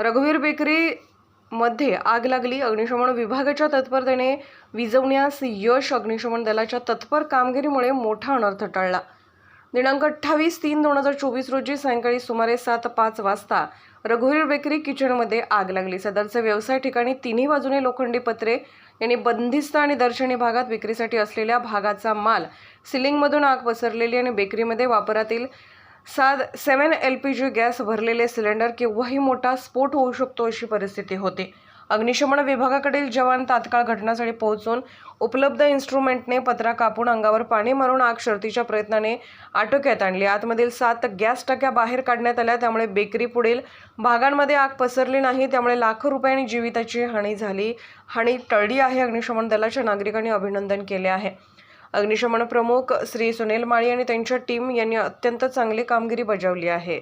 रघुवीर बेकरी मध्ये आग लागली. अग्निशमन विभागाच्या तत्परतेने विजवण्यास यश अग्निशमन दलाच्या तत्पर कामगिरीमुळे मोठा अनर्थ टळला. दिनांक अठ्ठावीस तीन दोन हजार चोवीस रोजी सायंकाळी सुमारे सात पाच वाजता रघुवीर बेकरी किचनमध्ये आग लागली. सदरचे व्यवसाय ठिकाणी तिन्ही बाजूने लोखंडी पत्रे यांनी बंदिस्त आणि दर्शनी भागात विक्रीसाठी असलेल्या भागाचा माल सिलिंगमधून आग पसरलेली आणि बेकरीमध्ये वापरातील सात seven L P G gas भरलेले सिलेंडर केव्हाही मोठा स्फोट होऊ शकतो अशी परिस्थिती होती. अग्निशमन विभागाकडील जवान तात्काळ घटनास्थळी पोहोचून उपलब्ध इन्स्ट्रुमेंटने पत्रा कापून अंगावर पाणी मारून आग शर्तीच्या प्रयत्नाने आटोक्यात आणली. आतमधील सात गॅस टाक्या बाहेर काढण्यात आल्या. त्यामुळे बेकरी पुढील भागांमध्ये आग पसरली नाही. त्यामुळे लाखो रुपयांनी जीविताची हानी झाली. हानी टळली आहे. अग्निशमन दलाच्या नागरिकांनी अभिनंदन केले आहे. अग्निशमन प्रमुख श्री सुनील माळी आणि त्यांच्या टीम यांनी अत्यंत चांगली कामगिरी बजावली आहे.